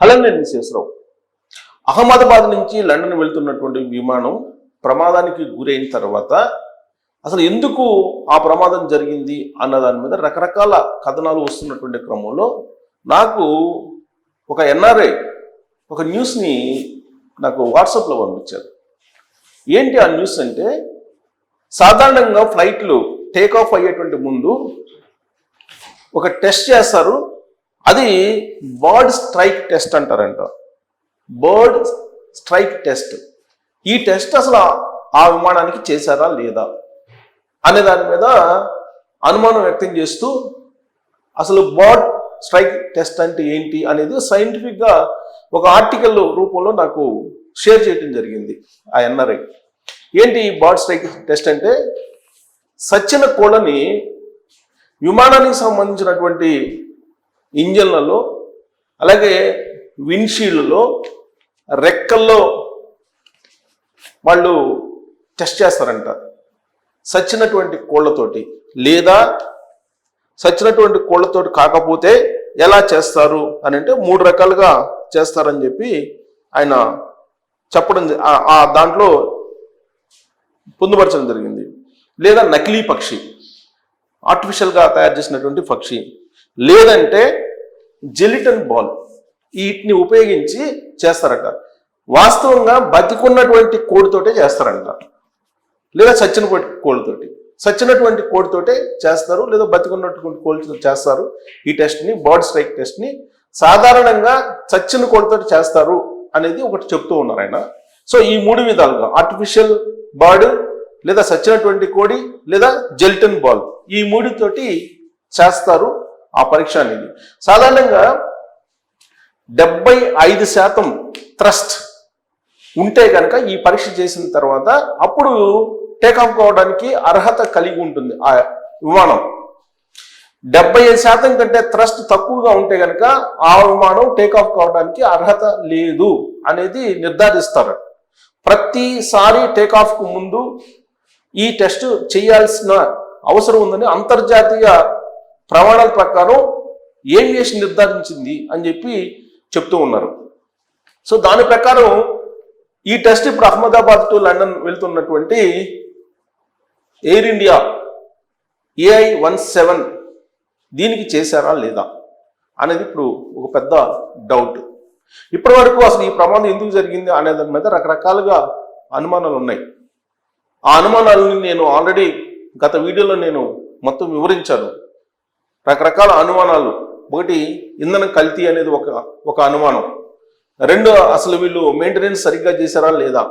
Hello నేను అహ్మదాబాద్ నుంచి London వెళ్తున్నటువంటి విమానం ప్రమాదానికి గురైన తర్వాత అసలు ఎందుకు ఆ ప్రమాదం జరిగింది అన్న దాని మీద రకరకాల కథనాలు వస్తున్నటువంటి క్రమంలో నాకు ఒక ఎన్ఆర్ఐ ఒక న్యూస్ని నాకు వాట్సాప్లో పంపించారు. ఏంటి ఆ న్యూస్ అంటే సాధారణంగా ఫ్లైట్లు టేక్ ఆఫ్ అయ్యేటువంటి ముందు ఒక టెస్ట్ చేస్తారు అది బర్డ్ స్ట్రైక్ టెస్ట్ అంటారంట. బర్డ్ స్ట్రైక్ టెస్ట్ ఈ టెస్ట్ అసలు ఆ- విమానానికి చేశారా లేదా? అనే దాని మీద అనుమానం వ్యక్తం చేస్తూ అసలు బర్డ్ స్ట్రైక్ టెస్ట్ అంటే ఏంటి అనేది సైంటిఫిక్గా ఒక ఆర్టికల్ రూపంలో నాకు షేర్ చేయడం జరిగింది ఆ ఎన్ఆర్ఐ ఏంటి ఈ బర్డ్ స్ట్రైక్ టెస్ట్ అంటే? సచ్చిన కోళ్ళని విమానానికి సంబంధించినటువంటి ఇంజన్లలో అలాగే విండ్షీల్డ్లో రెక్కల్లో వాళ్ళు టెస్ట్ చేస్తారంట. సచ్చినటువంటి కోళ్ళతోటి లేదా సచ్చినటువంటి కోళ్ళతోటి కాకపోతే ఎలా చేస్తారు అని అంటే మూడు రకాలుగా చేస్తారని చెప్పి ఆయన చెప్పడం ఆ దాంట్లో పొందుపరచడం జరిగింది. లేదా నకిలీ పక్షి ఆర్టిఫిషియల్గా తయారు చేసినటువంటి పక్షి లేదంటే జెలిటన్ బాల్. వీటిని ఉపయోగించి చేస్తారట. వాస్తవంగా బతికున్నటువంటి కోడితోటే చేస్తారంట. లేదా చచ్చినటువంటి కోడితోటి. చచ్చినటువంటి కోడితోటే చేస్తారు లేదా బతికున్నటువంటి కోడితో చేస్తారు. ఈ టెస్ట్ని బర్డ్ స్ట్రైక్ టెస్ట్ని సాధారణంగా చచ్చిన కోడితోటి చేస్తారు అనేది ఒకటి చెప్తూ ఉన్నారు ఆయన. సో ఈ మూడు విధాలుగా ఆర్టిఫిషియల్ బర్డ్ లేదా సచ్చినటువంటి కోడి లేదా జెల్టన్ బాల్ ఈ మూడితోటి చేస్తారు ఆ పరీక్ష అనేది. సాధారణంగా డెబ్బై ఐదు శాతం ట్రస్ట్ ఉంటే కనుక ఈ పరీక్ష చేసిన తర్వాత అప్పుడు టేకాఫ్ కావడానికి అర్హత కలిగి ఉంటుంది ఆ విమానం. డెబ్బై ఐదు శాతం కంటే థ్రస్ట్ తక్కువగా ఉంటే కనుక ఆ విమానం టేకాఫ్ కావడానికి అర్హత లేదు అనేది నిర్ధారిస్తారు. ప్రతిసారి టేకాఫ్కు ముందు ఈ టెస్ట్ చేయాల్సిన అవసరం ఉందని అంతర్జాతీయ ప్రమాణాల ప్రకారం ఏం చేసి నిర్ధారించింది అని చెప్పి చెప్తూ ఉన్నారు. సో దాని ప్రకారం ఈ టెస్ట్ ఇప్పుడు అహ్మదాబాద్ టు లండన్ వెళ్తున్నటువంటి Air India AI one seven దీనికి చేశారా లేదా అనేది ఇప్పుడు ఒక పెద్ద డౌట్. ఇప్పటి వరకు అసలు ఈ ప్రమాదం ఎందుకు జరిగింది అనే దాని మీద రకరకాలుగా అనుమానాలు ఉన్నాయి. ఆ అనుమానాలని నేను ఆల్రెడీ గత వీడియోలో నేను మొత్తం వివరించాను. రకరకాల అనుమానాలు. ఒకటి ఇంధనం కల్తీ అనేది ఒక ఒక అనుమానం. రెండు అసలు వీళ్ళు మెయింటెనెన్స్ సరిగ్గా చేశారా లేదా?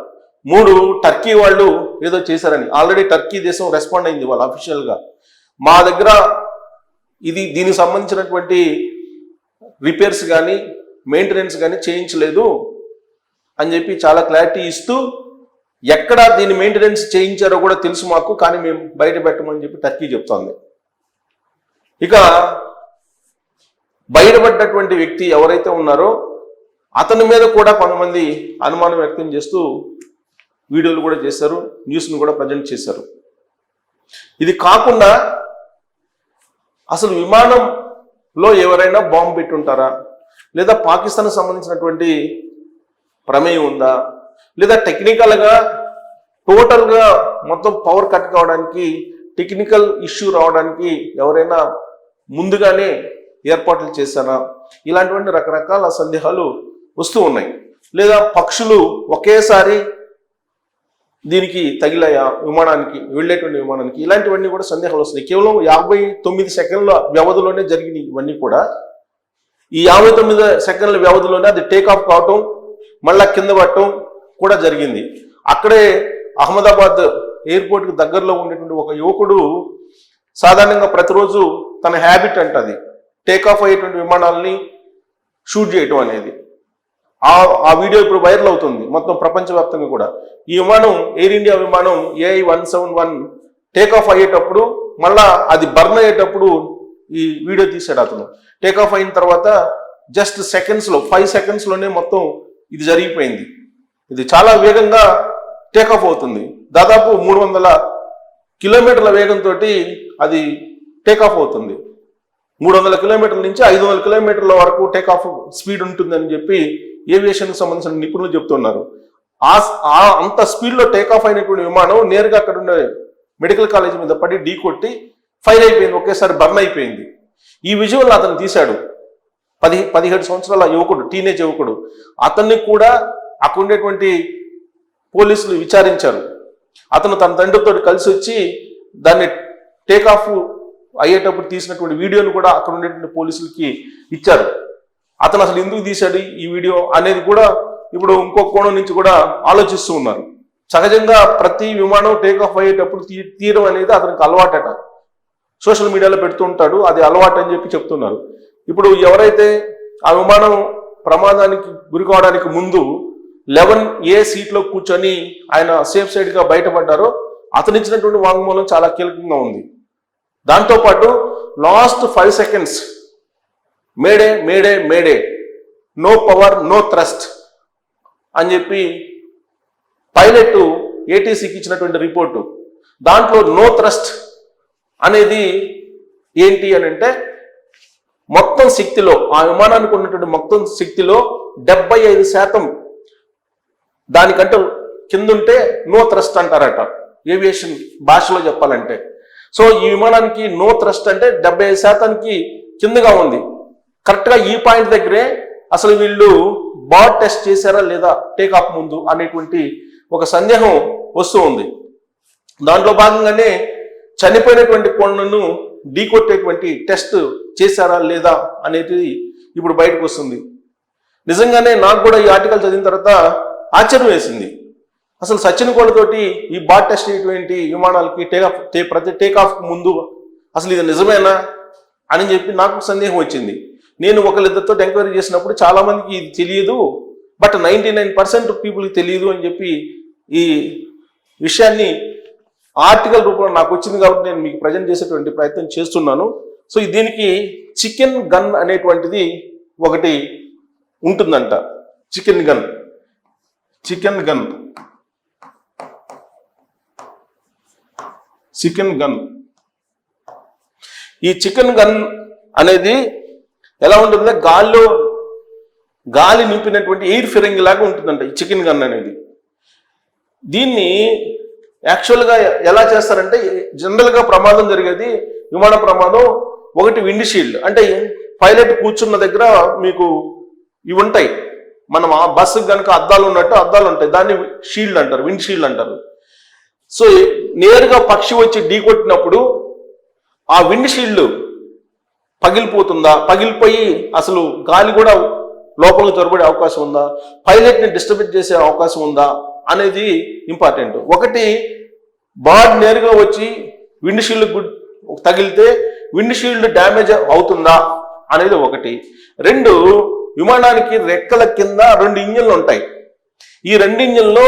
మూడు టర్కీ వాళ్ళు ఏదో చేశారని. ఆల్రెడీ టర్కీ దేశం రెస్పాండ్ అయింది వాళ్ళు అఫీషియల్గా మా దగ్గర ఇది దీనికి సంబంధించినటువంటి రిపేర్స్ కానీ మెయింటెనెన్స్ కానీ చేయించలేదు అని చెప్పి చాలా క్లారిటీ ఇస్తూ ఎక్కడ దీని మెయింటెనెన్స్ చేయించారో కూడా తెలుసు మాకు కానీ మేము బయట పెట్టమని చెప్పి టర్కీ చెప్తోంది. ఇక బయటపడ్డటువంటి వ్యక్తి ఎవరైతే ఉన్నారో అతని మీద కూడా కొంతమంది అనుమానం వ్యక్తం చేస్తూ వీడియోలు కూడా చేశారు న్యూస్ను కూడా ప్రజెంట్ చేశారు. ఇది కాకుండా అసలు విమానంలో ఎవరైనా బాంబు పెట్టుంటారా? లేదా పాకిస్తాన్ సంబంధించినటువంటి ప్రమేయం ఉందా? లేదా టెక్నికల్గా టోటల్గా మొత్తం పవర్ కట్ కావడానికి టెక్నికల్ ఇష్యూ రావడానికి ఎవరైనా ముందుగానే ఏర్పాట్లు చేశారా ఇలాంటివన్నీ రకరకాల సందేహాలు వస్తూ ఉన్నాయి. లేదా పక్షులు ఒకేసారి దీనికి తగిలాయా? విమానానికి వెళ్ళేటువంటి విమానానికి? ఇలాంటివన్నీ కూడా సందేహాలు వస్తున్నాయి. కేవలం యాభై తొమ్మిది సెకండ్ల వ్యవధిలోనే జరిగినాయి ఇవన్నీ కూడా ఈ యాభై తొమ్మిది సెకండ్ల వ్యవధిలోనే అది టేక్ ఆఫ్ కావటం మళ్ళా కింద పడటం కూడా జరిగింది. అక్కడే అహ్మదాబాద్ ఎయిర్పోర్ట్కి దగ్గరలో ఉండేటువంటి ఒక యువకుడు సాధారణంగా ప్రతిరోజు తన హ్యాబిట్ అంట అది. టేక్ ఆఫ్ అయ్యేటువంటి విమానాలని షూట్ చేయటం అనేది. ఆ ఆ వీడియో ఇప్పుడు వైరల్ అవుతుంది మొత్తం ప్రపంచవ్యాప్తంగా కూడా. ఈ విమానం ఎయిర్ ఇండియా విమానం AI one seven one take off అయ్యేటప్పుడు మళ్ళా అది బర్న్ అయ్యేటప్పుడు ఈ వీడియో తీసాడు అతను. టేక్ ఆఫ్ అయిన తర్వాత జస్ట్ సెకండ్స్లో ఫైవ్ సెకండ్స్లోనే మొత్తం ఇది జరిగిపోయింది. ఇది చాలా వేగంగా టేక్ ఆఫ్ అవుతుంది. దాదాపు మూడు వందల కిలోమీటర్ల వేగంతో అది టేకాఫ్ అవుతుంది. మూడు వందల కిలోమీటర్ల నుంచి ఐదు వందల కిలోమీటర్ల వరకు టేక్ ఆఫ్ స్పీడ్ ఉంటుందని చెప్పి ఏవియేషన్కి సంబంధించిన నిపుణులు చెప్తున్నారు. ఆ అంత స్పీడ్లో టేకాఫ్ అయినటువంటి విమానం నేరుగా అక్కడ ఉండే మెడికల్ కాలేజ్ మీద పడి ఢీ కొట్టి ఫైర్ అయిపోయింది ఒకేసారి బర్న్ అయిపోయింది. ఈ విజువల్ అతను తీశాడు. పది పదిహేడు సంవత్సరాల యువకుడు టీనేజ్ యువకుడు. అతన్ని కూడా అక్కడ ఉండేటువంటి పోలీసులు విచారించారు. అతను తన తండ్రితో కలిసి వచ్చి దాన్ని టేక్ ఆఫ్ అయ్యేటప్పుడు తీసినటువంటి వీడియోను కూడా అక్కడ ఉండేటువంటి పోలీసులకి ఇచ్చారు. అతను అసలు ఎందుకు తీశాడు ఈ వీడియో అనేది కూడా ఇప్పుడు ఇంకో కోణం నుంచి కూడా ఆలోచిస్తూ ఉన్నారు. సహజంగా ప్రతి విమానం టేక్ ఆఫ్ అయ్యేటప్పుడు తీ తీయడం అనేది అతనికి అలవాటట. సోషల్ మీడియాలో పెడుతూ ఉంటాడు అది అలవాటు అని చెప్పి చెప్తున్నారు. ఇప్పుడు ఎవరైతే ఆ విమానం ప్రమాదానికి గురి కావడానికి ముందు లెవెన్ ఏ సీట్లో కూర్చొని ఆయన సేఫ్ సైడ్గా బయటపడ్డారో అతను ఇచ్చినటువంటి వాంగ్మూలం చాలా కీలకంగా ఉంది. దాంతోపాటు last five seconds. Mayday mayday mayday. No power no thrust అని చెప్పి పైలట్ ఏటీసీకి ఇచ్చినటువంటి రిపోర్టు. దాంట్లో నో థ్రస్ట్ అనేది ఏంటి అని అంటే మొత్తం శక్తిలో ఆ విమానానికి ఉన్నటువంటి మొత్తం శక్తిలో డెబ్బై ఐదు శాతం దానికంటే కిందుంటే నో థ్రస్ట్ అంటారట. ఏవియేషన్ భాషలో చెప్పాలంటే. సో ఈ విమానానికి నో థ్రస్ట్ అంటే డెబ్బై ఐదు శాతానికి కిందగా ఉంది. కరెక్ట్గా ఈ పాయింట్ దగ్గరే అసలు వీళ్ళు బాడ్ టెస్ట్ చేశారా లేదా టేక్ ఆఫ్ ముందు అనేటువంటి ఒక సందేహం వస్తూ ఉంది. దాంట్లో భాగంగానే చనిపోయినటువంటి కొండను ఢీకొట్టేటువంటి టెస్ట్ చేశారా లేదా అనేది ఇప్పుడు బయటకు వస్తుంది. నిజంగానే నాకు కూడా ఈ ఆర్టికల్ చదివిన తర్వాత ఆశ్చర్యం వేసింది. అసలు సచిన్ కోళ్ళతోటి ఈ బాట్ టెస్ట్ ఇటువంటి విమానాలకి టేక్ ఆఫ్ ప్రతి టేక్ ఆఫ్ ముందు అసలు ఇది నిజమేనా అని చెప్పి నాకు సందేహం వచ్చింది. నేను ఒకరిద్దరితో ఎంక్వైరీ చేసినప్పుడు చాలామందికి ఇది తెలియదు బట్ నైంటీ నైన్ పర్సెంట్ పీపుల్కి తెలియదు అని చెప్పి ఈ విషయాన్ని ఆర్టికల్ రూపంలో నాకు వచ్చింది కాబట్టి నేను మీకు ప్రజెంట్ చేసేటువంటి ప్రయత్నం చేస్తున్నాను. సో దీనికి చికెన్ గన్ అనేటువంటిది ఒకటి ఉంటుందంట. Chicken gun. Chicken gun. Chicken gun. ఈ చికెన్ గన్ అనేది ఎలా ఉంటుందంటే గాల్లో గాలి నింపినటువంటి ఎయిర్ ఫిరింగ్ లాగా ఉంటుందంట ఈ చికెన్ గన్ అనేది. దీన్ని యాక్చువల్గా ఎలా చేస్తారంటే జనరల్గా ప్రమాదం జరిగేది విమాన ప్రమాదం ఒకటి విండ్ షీల్డ్. అంటే పైలట్ కూర్చున్న దగ్గర మీకు ఇవి ఉంటాయి. మనం ఆ బస్సు కనుక అద్దాలు ఉన్నట్టు అద్దాలు ఉంటాయి. దాన్ని షీల్డ్ అంటారు విండ్ షీల్డ్ అంటారు. సో నేరుగా పక్షి వచ్చి ఢీకొట్టినప్పుడు ఆ విండ్ షీల్డ్ పగిలిపోతుందా? పగిలిపోయి అసలు గాలి కూడా లోపలికి చొరబడే అవకాశం ఉందా? పైలట్ని డిస్టర్బ్ చేసే అవకాశం ఉందా అనేది ఇంపార్టెంట్. ఒకటి బాడ్ నేరుగా వచ్చి విండ్ షీల్డ్ గుడ్ తగిలితే విండ్ షీల్డ్ డ్యామేజ్ అవుతుందా అనేది ఒకటి. రెండు విమానానికి రెక్కల కింద రెండు ఇంజన్లు ఉంటాయి. ఈ రెండు ఇంజన్లో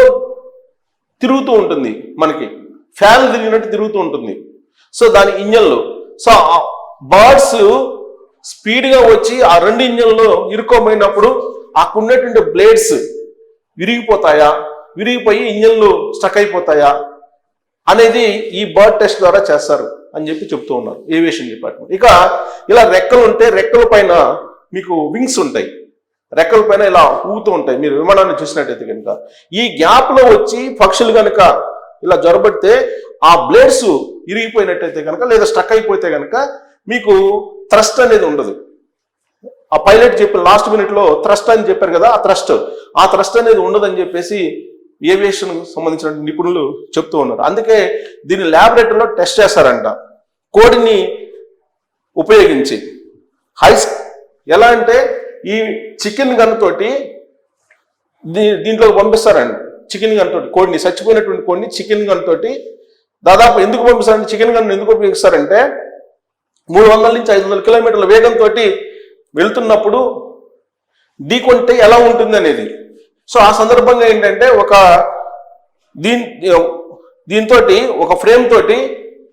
తిరుగుతూ ఉంటుంది మనకి. ఫ్యాన్ తిరిగినట్టు తిరుగుతూ ఉంటుంది. సో దాని ఇంజన్లు. సో బర్డ్స్ స్పీడ్గా వచ్చి ఆ రెండు ఇంజన్లో ఇరుక్కోమైనప్పుడు అక్కడున్నటువంటి బ్లేడ్స్ విరిగిపోతాయా? విరిగిపోయి ఇంజన్లు స్టక్ అయిపోతాయా? అనేది ఈ బర్డ్ టెస్ట్ ద్వారా చేస్తారు అని చెప్పి చెప్తూ ఉన్నారు. Aviation department. ఇక ఇలా రెక్కలు ఉంటే రెక్కల పైన మీకు వింగ్స్ ఉంటాయి. రెక్కల పైన ఇలా ఊగుతూ ఉంటాయి. మీరు విమానాన్ని చూసినట్టయితే కనుక. ఈ గ్యాప్లో వచ్చి పక్షులు కనుక ఇలా జ్వరబడితే ఆ బ్లేడ్స్ ఇరిగిపోయినట్టయితే కనుక లేదా స్టక్ అయిపోతే కనుక మీకు థ్రస్ట్ అనేది ఉండదు. ఆ పైలట్ చెప్పిన లాస్ట్ మినిట్లో థ్రస్ట్ అని చెప్పారు కదా ఆ థ్రస్ట్. ఆ థ్రస్ట్ అనేది ఉండదని చెప్పేసి ఏవియేషన్ సంబంధించిన నిపుణులు చెప్తూ ఉన్నారు. అందుకే దీన్ని ల్యాబొరేటరీలో టెస్ట్ చేస్తారంట. కోడిని ఉపయోగించి. హై ఎలా అంటే ఈ చికెన్ గన్ తోటి దీ- దీంట్లో పంపిస్తారండి. చికెన్ గన్ తోటి కోడిని చచ్చిపోయినటువంటి కోడిని చికెన్ గన్ తోటి దాదాపు ఎందుకు పంపిస్తారంటే చికెన్ గన్ ఎందుకు ఉపయోగిస్తారంటే మూడు వందల నుంచి ఐదు వందల కిలోమీటర్ల వేగంతో వెళ్తున్నప్పుడు ఢీకొంటే ఎలా ఉంటుంది అనేది సో ఆ సందర్భంగా ఏంటంటే ఒక దీని దీంతో ఒక ఫ్రేమ్ తోటి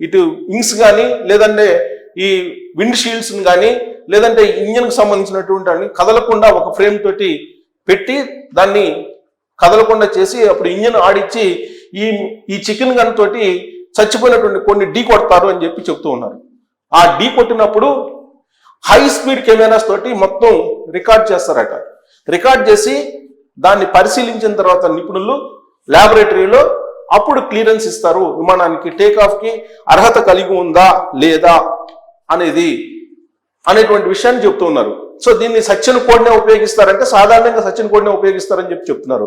ఇటు వింగ్స్ కానీ లేదంటే ఈ విండ్ షీల్డ్స్ కానీ లేదంటే ఇంజన్కి సంబంధించినటువంటి కదలకుండా ఒక ఫ్రేమ్ తోటి పెట్టి దాన్ని కదలకుండా చేసి అప్పుడు ఇంజన్ ఆడిచ్చి ఈ ఈ చికెన్ గన్ తోటి చచ్చిపోయినటువంటి కొన్ని ఢీ కొడతారు అని చెప్పి చెప్తూ ఉన్నారు. ఆ ఢీ కొట్టినప్పుడు హై స్పీడ్ కెమెరాస్ తోటి మొత్తం రికార్డ్ చేస్తారట. రికార్డ్ చేసి దాన్ని పరిశీలించిన తర్వాత నిపుణులు ల్యాబొరేటరీలో అప్పుడు క్లియరెన్స్ ఇస్తారు విమానానికి టేక్ ఆఫ్కి అర్హత కలిగి ఉందా లేదా అనేది అనేటువంటి విషయాన్ని చెప్తూ ఉన్నారు. సో దీన్ని సచిన్ కోడ్నే ఉపయోగిస్తారంటే సాధారణంగా సచిన్ కోడ్నే ఉపయోగిస్తారని చెప్పి చెప్తున్నారు.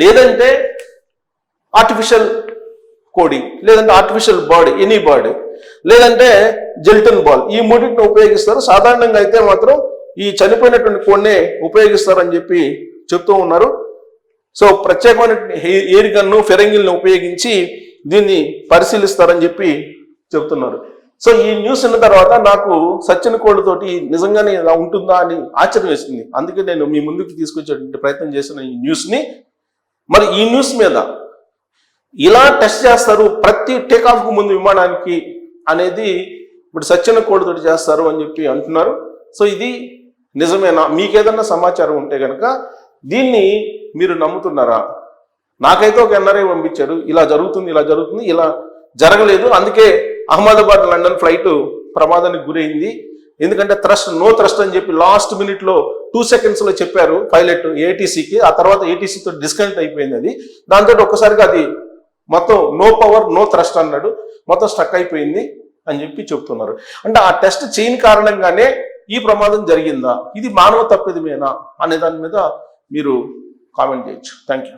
లేదంటే ఆర్టిఫిషియల్ కోడింగ్ లేదంటే ఆర్టిఫిషియల్ బర్డ్ ఎనీ బర్డ్ లేదంటే జెల్టన్ బాల్ ఈ మూడింటిని ఉపయోగిస్తారు. సాధారణంగా అయితే మాత్రం ఈ చనిపోయినటువంటి కోడ్నే ఉపయోగిస్తారని చెప్పి చెప్తూ ఉన్నారు. సో ప్రత్యేకమైన ఎయిర్ గన్ను ఫెరంగిల్ని ఉపయోగించి దీన్ని పరిశీలిస్తారని చెప్పి చెప్తున్నారు. సో ఈ న్యూస్ విన్న తర్వాత నాకు సచిన్ కోడ్తోటి నిజంగానే ఇలా ఉంటుందా అని ఆశ్చర్యం వేసింది. అందుకే నేను మీ ముందుకు తీసుకొచ్చేటువంటి ప్రయత్నం చేసిన ఈ న్యూస్ని. మరి ఈ న్యూస్ మీద ఇలా టెస్ట్ చేస్తారు ప్రతి టేక్ ఆఫ్ ముందు విమానానికి అనేది ఇప్పుడు సచిన్ కోడ్ తోటి చేస్తారు అని చెప్పి అంటున్నారు. సో ఇది నిజమేనా? మీకేదన్నా సమాచారం ఉంటే కనుక దీన్ని మీరు నమ్ముతున్నారా? నాకైతే ఒక ఎన్ఆర్ఐ పంపించారు. ఇలా జరుగుతుంది ఇలా జరుగుతుంది ఇలా జరగలేదు. అందుకే అహ్మదాబాద్ లండన్ ఫ్లైట్ ప్రమాదానికి గురైంది. ఎందుకంటే థ్రస్ట్ నో థ్రస్ట్ అని చెప్పి లాస్ట్ మినిట్లో టూ సెకండ్స్లో చెప్పారు పైలట్ ఏటీసీకి. ఆ తర్వాత ఏటీసీతో డిస్కనెక్ట్ అయిపోయింది అది. దాంతో ఒక్కసారిగా అది మొత్తం నో పవర్ నో థ్రస్ట్ అన్నాడు. మొత్తం స్టక్ అయిపోయింది అని చెప్పి చెప్తున్నారు. అంటే ఆ టెస్ట్ చేయని కారణంగానే ఈ ప్రమాదం జరిగిందా? ఇది మానవ తప్పిదమేనా? అనే దాని మీద మీరు కామెంట్ చేయొచ్చు. Thank you